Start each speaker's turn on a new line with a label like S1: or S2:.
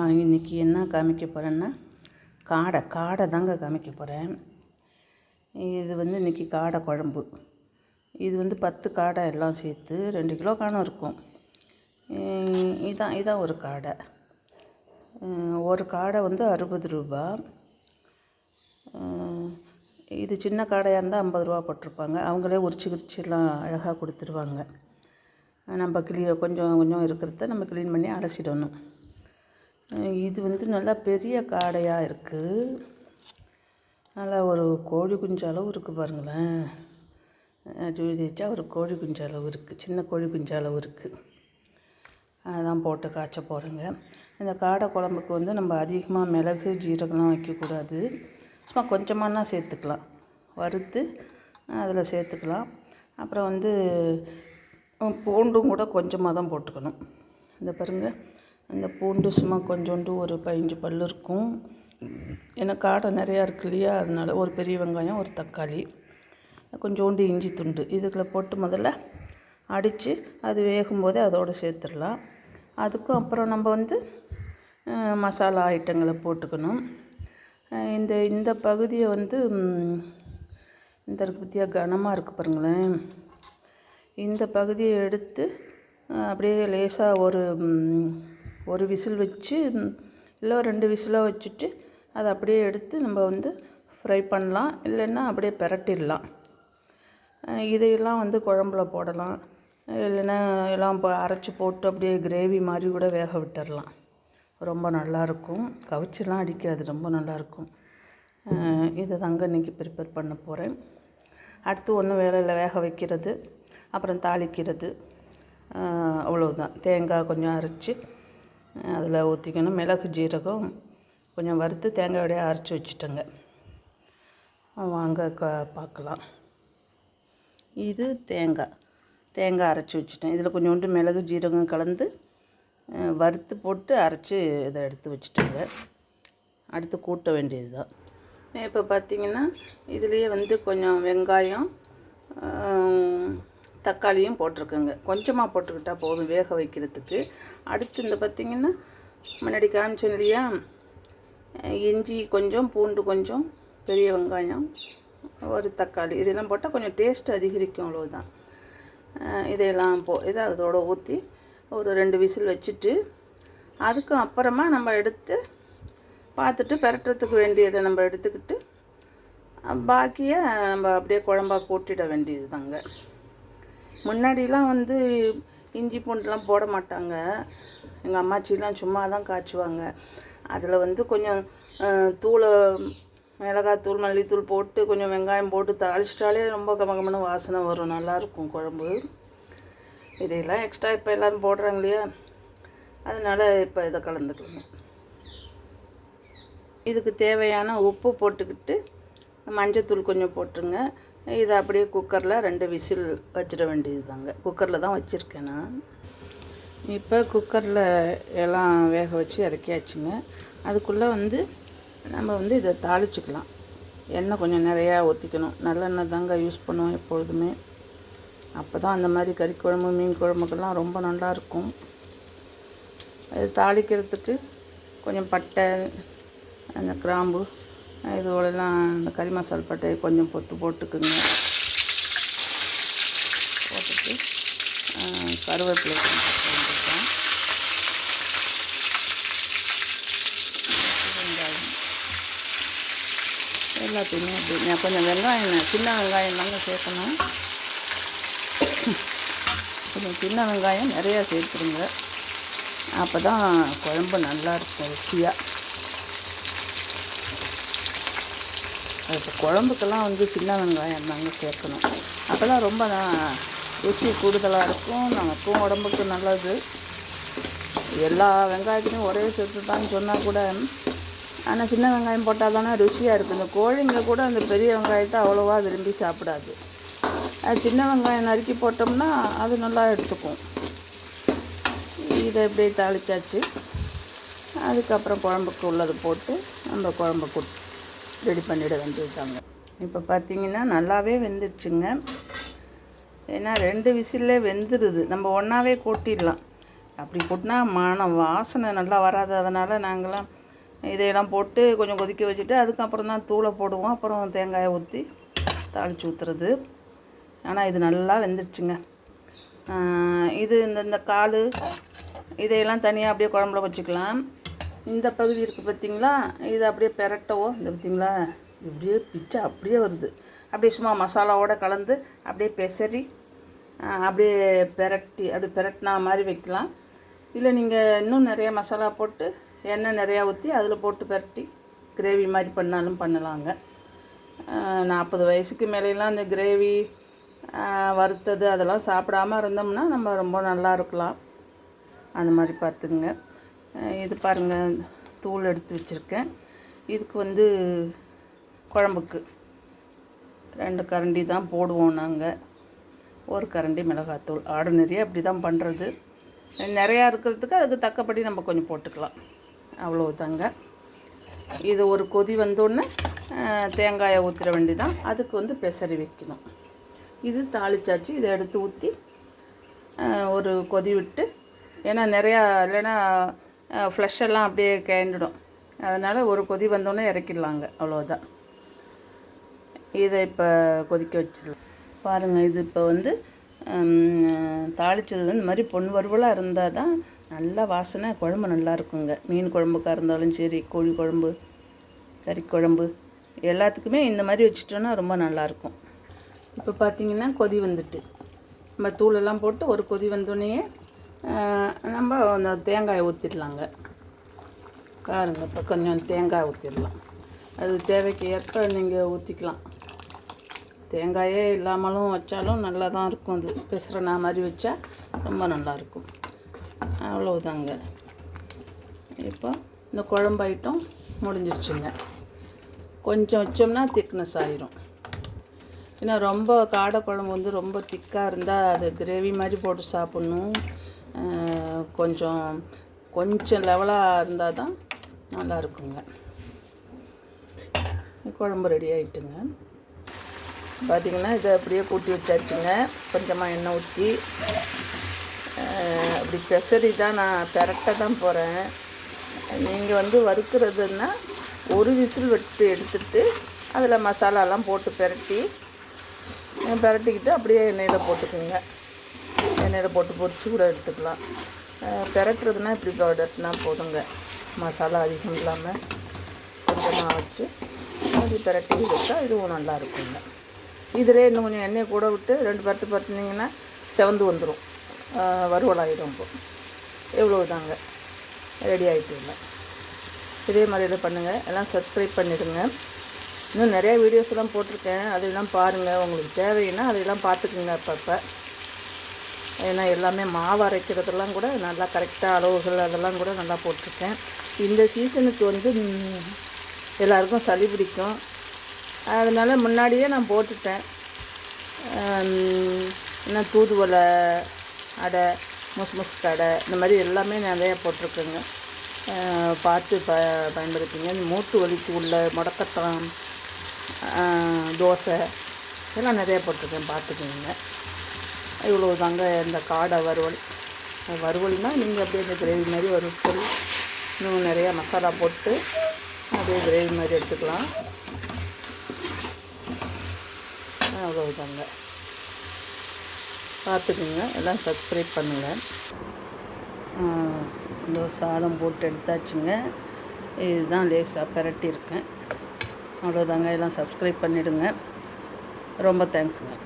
S1: இன்றைக்கி என்ன காமிக்க போகிறேன்னா காடை காடை தாங்க காமிக்க போகிறேன் இது வந்து இன்றைக்கி காடை குழம்பு. இது வந்து பத்து காடை எல்லாம் சேர்த்து ரெண்டு கிலோ காணும் இருக்கும். இதான் இதான் ஒரு காடை. ஒரு காடை வந்து அறுபது ரூபா. இது சின்ன காடையாக இருந்தால் ஐம்பது ரூபா போட்டிருப்பாங்க. அவங்களே உரிச்சு கிரிச்சிலாம் அழகாக கொடுத்துருவாங்க. நம்ம கிளியை கொஞ்சம் கொஞ்சம் இருக்கிறத நம்ம க்ளீன் பண்ணி அலசிடணும் இது வந்து நல்லா பெரிய காடையாக இருக்குது நல்லா ஒரு கோழி குஞ்சு அளவு இருக்குது பாருங்களேன். ஜூதிச்சா ஒரு கோழி குஞ்சு அளவு இருக்குது சின்ன கோழி குஞ்சு அளவு இருக்குது அதான் போட்டு காய்ச்ச போகிறேங்க இந்த காடை குழம்புக்கு வந்து நம்ம அதிகமாக மிளகு ஜீரகம்லாம் வைக்கக்கூடாது. சும்மா கொஞ்சமானா சேர்த்துக்கலாம். வறுத்து அதில் சேர்த்துக்கலாம். அப்புறம் வந்து பூண்டும் கூட கொஞ்சமாக தான் போட்டுக்கணும். இந்த பாருங்கள் அந்த பூண்டு சும்மா கொஞ்சோண்டு ஒரு பதினஞ்சு பல் இருக்கும். ஏன்னா காடை நிறையா இருக்கு இல்லையா? அதனால ஒரு பெரிய வெங்காயம் ஒரு தக்காளி கொஞ்சோண்டு இஞ்சி துண்டு. இதுக்குள்ள போட்டு முதல்ல அடித்து அது வேகும்போதே அதோடு சேர்த்துடலாம். அதுக்கும் அப்புறம் நம்ம வந்து மசாலா ஐட்டங்களை போட்டுக்கணும். இந்த இந்த பகுதியை வந்து இந்த இருக்கு பற்றியா கனமாக இருக்குது பாருங்களேன். இந்த பகுதியை எடுத்து அப்படியே லேசாக ஒரு ஒரு விசில் வச்சு இல்லை ரெண்டு விசிலாக வச்சுட்டு அதை அப்படியே எடுத்து நம்ம வந்து ஃப்ரை பண்ணலாம். இல்லைன்னா அப்படியே பிரட்டிடலாம். இதையெல்லாம் வந்து குழம்புல போடலாம். இல்லைன்னா எல்லாம் இப்போ அரைச்சி போட்டு அப்படியே கிரேவி மாதிரி கூட வேக விட்டுறலாம் ரொம்ப நல்லாயிருக்கும் கவிச்செல்லாம் அடிக்காது. ரொம்ப நல்லாயிருக்கும் இதை தாங்க இன்றைக்கி ப்ரிப்பேர் பண்ண போகிறேன் அடுத்து ஒன்றும் வேலையில் வேக வைக்கிறது. அப்புறம் தாளிக்கிறது. அவ்வளோதான் தேங்காய் கொஞ்சம் அரைச்சி அதில் ஊற்றிக்கணும் மிளகு ஜீரகம் கொஞ்சம் வறுத்து தேங்காயோடய அரைச்சி வச்சுட்டேங்க. வாங்க க பார்க்கலாம். இது தேங்காய். தேங்காய் அரைச்சி வச்சுட்டேன். இதில் கொஞ்சோண்டு மிளகு ஜீரகம் கலந்து வறுத்து போட்டு அரைச்சி இதை எடுத்து வச்சுட்டேங்க. அடுத்து கூட்ட வேண்டியது தான் இப்போ பார்த்தீங்கன்னா இதுலேயே வந்து கொஞ்சம் வெங்காயம் தக்காளியும் போட்டிருக்கேங்க. கொஞ்சமாக போட்டுக்கிட்டால் போதும் வேக வைக்கிறதுக்கு. அடுத்து இந்த பார்த்தீங்கன்னா முன்னாடி காமிச்சேன் இல்லையா? இஞ்சி கொஞ்சம் பூண்டு கொஞ்சம் பெரிய வெங்காயம் ஒரு தக்காளி. இதெல்லாம் போட்டால் கொஞ்சம் டேஸ்ட் அதிகரிக்கும் அவ்வளோதான் இதையெல்லாம் போ இதை அதோட ஊற்றி ஒரு ரெண்டு விசில் வச்சுட்டு அதுக்கும் அப்புறமா நம்ம எடுத்து பார்த்துட்டு பெரட்டுறதுக்கு வேண்டியதை நம்ம எடுத்துக்கிட்டு பாக்கியை நம்ம அப்படியே குழம்பா கூட்டிட வேண்டியது தாங்க முன்னாடிலாம் வந்து இஞ்சி பூண்டுலாம் போட மாட்டாங்க. எங்கள் அம்மாச்சிலாம் சும்மா தான் காய்ச்சுவாங்க. அதில் வந்து கொஞ்சம் தூளை மிளகாத்தூள் மல்லித்தூள் போட்டு கொஞ்சம் வெங்காயம் போட்டு தாளிச்சிட்டாலே ரொம்ப கமகமான வாசனை வரும். நல்லாயிருக்கும் குழம்பு. இதையெல்லாம் எக்ஸ்ட்ரா இப்போ எல்லோரும் போடுறாங்க இல்லையா? அதனால் இப்போ இதை கலந்துக்கலாம். இதுக்கு தேவையான உப்பு போட்டுக்கிட்டு மஞ்சத்தூள் கொஞ்சம் போட்டுருங்க. இதை அப்படியே குக்கரில் ரெண்டு விசில் வச்சிட வேண்டியது தாங்க குக்கரில் தான் வச்சுருக்கேன் நான். இப்போ குக்கரில் எல்லாம் வேக வச்சு இறக்கியாச்சுங்க. அதுக்குள்ளே வந்து நம்ம வந்து இதை தாளிச்சுக்கலாம். எண்ணெய் கொஞ்சம் நிறையா ஊற்றிக்கணும் நல்லெண்ணெய் தாங்க யூஸ் பண்ணுவோம் எப்பொழுதுமே. அப்போ தான் அந்த மாதிரி கறி குழம்பு மீன் குழம்புக்கெல்லாம் ரொம்ப நல்லாயிருக்கும் அது தாளிக்கிறதுக்கு கொஞ்சம் பட்டை அந்த கிராம்பு இதோடலாம் இந்த கறி மசால் பட்டையை கொஞ்சம் பொத்து போட்டுக்குங்க. போட்டுட்டு கருவேப்பிலை கொஞ்சம் வெங்காயம். எல்லாத்தையுமே அப்படி நான் கொஞ்சம் வெங்காயம் சின்ன வெங்காயம் தாங்க சேர்க்கணும். கொஞ்சம் சின்ன வெங்காயம் நிறையா சேர்த்துருங்க. அப்போ தான் குழம்பு நல்லா இருக்கும் ருசியாக அது இப்போ குழம்புக்கெல்லாம் வந்து சின்ன வெங்காயம் தாங்க சேர்க்கணும். அப்போ தான் ரொம்ப நா- ருசி கூடுதலாக இருக்கும். நமக்கும் உடம்புக்கு நல்லது. எல்லா வெங்காயத்துலையும் ஒரே சேர்த்து தான் சொன்னால் கூட ஆனால் சின்ன வெங்காயம் போட்டால் தானே ருசியாக இருக்குது இந்த கோழிங்க கூட அந்த பெரிய வெங்காயத்தை அவ்வளோவா விரும்பி சாப்பிடாது. அது சின்ன வெங்காயம் நறுக்கி போட்டோம்னா அது நல்லா எடுத்துக்கும். இதை இப்படியே தாளிச்சாச்சு. அதுக்கப்புறம் குழம்புக்கு உள்ளது போட்டு நம்ம குழம்பு கொட் ரெடி பண்ணிட வந்துருக்காங்க இப்போ பார்த்தீங்கன்னா நல்லாவே வெந்துருச்சுங்க. ஏன்னா ரெண்டு விசிலே வெந்துடுது நம்ம ஒன்றாவே கொட்டிடலாம். அப்படி கொட்டினா மனம் வாசனை நல்லா வராது. அதனால் நாங்களாம் இதையெல்லாம் போட்டு கொஞ்சம் கொதிக்க வச்சுட்டு அதுக்கப்புறம் தான் தூளை போடுவோம். அப்புறம் தேங்காயை ஊற்றி தாளித்து ஊற்றுறது ஆனால் இது நல்லா வெந்துருச்சுங்க. இது இந்த இந்த கால் இதையெல்லாம் தனியாக அப்படியே குழம்புல வச்சுக்கலாம். இந்த பகுதி இருக்குது பார்த்தீங்களா இது அப்படியே பெரட்டவோ இந்த பார்த்தீங்களா இப்படியே பிச்சை அப்படியே வருது. அப்படியே சும்மா மசாலாவோட கலந்து அப்படியே பெசரி அப்படியே பெரட்டி அப்படியே பெரட்டினா மாதிரி வைக்கலாம். இல்லை நீங்கள் இன்னும் நிறைய மசாலா போட்டு எண்ணெய் நிறையா ஊற்றி அதில் போட்டு பெரட்டி கிரேவி மாதிரி பண்ணாலும் பண்ணலாங்க. நாற்பது வயசுக்கு மேலேலாம் இந்த கிரேவி வறுத்தது அதெல்லாம் சாப்பிடாம இருந்தோம்னா நம்ம ரொம்ப நல்லா இருக்கலாம். அந்த மாதிரி பார்த்துங்க இது பாருங்கள் தூள் எடுத்து வச்சுருக்கேன். இதுக்கு வந்து குழம்புக்கு ரெண்டு கரண்டி தான் போடுவோம் நாங்கள் ஒரு கரண்டி மிளகாத்தூள். ஆர்டினரியாக அப்படி தான் பண்ணுறது நிறையா இருக்கிறதுக்கு அதுக்கு தக்கபடி நம்ம கொஞ்சம் போட்டுக்கலாம். அவ்வளோதாங்க இது ஒரு கொதி வந்தோடனே தேங்காயை ஊற்றுற வேண்டி தான் அதுக்கு வந்து பெசரி வைக்கணும். இது தாளிச்சாச்சு. இதை எடுத்து ஊற்றி ஒரு கொதி விட்டு ஏன்னா நிறையா இல்லைன்னா ஃப்ளஷ் எல்லாம் அப்படியே கேண்டுடும் அதனால் ஒரு கொதி வந்தோடனே இறக்கிடலாங்க அவ்வளோதான் இதை இப்போ கொதிக்க வச்சிடலாம். பாருங்கள் இது இப்போ வந்து தாளிச்சது வந்து இந்த மாதிரி பொன் வறுவலாக இருந்தால் தான் நல்லா வாசனை குழம்பு நல்லா இருக்குங்க. மீன் குழம்புக்காக இருந்தாலும் சரி கோழி குழம்பு கறி குழம்பு எல்லாத்துக்குமே இந்த மாதிரி வச்சுட்டோன்னா ரொம்ப நல்லாயிருக்கும் இப்போ பார்த்தீங்கன்னா கொதி வந்துட்டு. நம்ம தூளெல்லாம் போட்டு ஒரு கொதி வந்தோடனேயே நம்ம அந்த தேங்காயை ஊற்றிடலாங்க பாருங்க இப்போ கொஞ்சம் தேங்காய் ஊற்றிடலாம் அது தேவைக்கு ஏற்ப நீங்கள் ஊற்றிக்கலாம் தேங்காயே இல்லாமலும் வச்சாலும் நல்லா தான் இருக்கும் அது. பிசுறனா மாதிரி வச்சா ரொம்ப நல்லாயிருக்கும். அவ்வளவுதாங்க. இப்போ இந்த குழம்பு ஐட்டம் முடிஞ்சிருச்சுங்க. கொஞ்சம் வச்சோம்னா திக்னஸ் ஆயிரும். ஏன்னா ரொம்ப காடை குழம்பு வந்து ரொம்ப திக்காக இருந்தால் அது கிரேவி மாதிரி போட்டு சாப்பிட்ணும். கொஞ்சம் கொஞ்சம் லெவலாக இருந்தால் தான் நல்லா இருக்குங்க குழம்பு ரெடி ஆகிட்டுங்க பார்த்தீங்கன்னா இதை அப்படியே கூட்டி வச்சாச்சுங்க கொஞ்சமாக எண்ணெய் ஊற்றி அப்படி பெசரி தான் நான் பெரட்ட தான் போகிறேன் நீங்கள் வந்து வறுக்கிறதுன்னா ஒரு விசில் விட்டு எடுத்துட்டு அதில் மசாலாலாம் போட்டு பெரட்டி பெரட்டிக்கிட்டு அப்படியே எண்ணெயில் போட்டுக்கோங்க. எண்ணெயில் போட்டு பொரிச்சு கூட எடுத்துக்கலாம். அஹ் பெரட்டுறதுனா இப்படி ப்ராடக்ட்னா போதுங்க. மசாலா அதிகம் இல்லாமல் கொஞ்சமாக வச்சு அப்படி பெரட்டி வச்சா இதுவும் நல்லா இருக்குங்க. இதிலே இன்னும் கொஞ்சம் எண்ணெய் கூட விட்டு ரெண்டு பரட்டு பரட்டினீங்கன்னா செவந்து வந்துடும் வறுவலாயிடும் இப்போ. எவ்வளோ தாங்க ரெடி ஆகிட்டுங்க இதே மாதிரியில் பண்ணுங்கள் எல்லாம் சப்ஸ்கிரைப் பண்ணிடுங்க. இன்னும் நிறையா வீடியோஸ்லாம் போட்டிருக்கேன். அதையெல்லாம் பாருங்கள் உங்களுக்கு தேவைன்னா அதையெல்லாம் பார்த்துக்குங்க அப்பப்போ. ஏன்னா எல்லாமே மாவு அரைக்கிறதெல்லாம் கூட நல்லா கரெக்டாக அளவுகள் அதெல்லாம் கூட நல்லா போட்டிருக்கேன். இந்த சீசனுக்கு வந்து எல்லாருக்கும் சளி பிடிக்கும். அதனால் முன்னாடியே நான் போட்டுட்டேன். என்ன தூதுவளை அடை முஸ் முஸ் அடை இந்த மாதிரி எல்லாமே நிறையா போட்டிருக்கேங்க. பார்த்து ப பயன்படுத்திங்க. மூட்டு வலிக்கு உள்ள முடக்கத்தான் தோசை இதெல்லாம் நிறையா போட்டிருக்கேன் பார்த்துக்கோங்க. இவ்வளோ தாங்க இந்த காடை வறுவல். வறுவல்னால் நீங்கள் அப்படியே இந்த கிரேவி மாதிரி வறுவல் இன்னும் நிறையா மசாலா போட்டு அப்படியே கிரேவி மாதிரி எடுத்துக்கலாம். அவ்வளோதாங்க பார்த்துக்குங்க எல்லாம் சப்ஸ்கிரைப் பண்ணுங்கள் இந்த சாதம் போட்டு எடுத்தாச்சுங்க. இதுதான் லேசாக பிரட்டியிருக்கேன். அவ்வளோதாங்க எல்லாம் சப்ஸ்கிரைப் பண்ணிவிடுங்க ரொம்ப தேங்க்ஸுங்க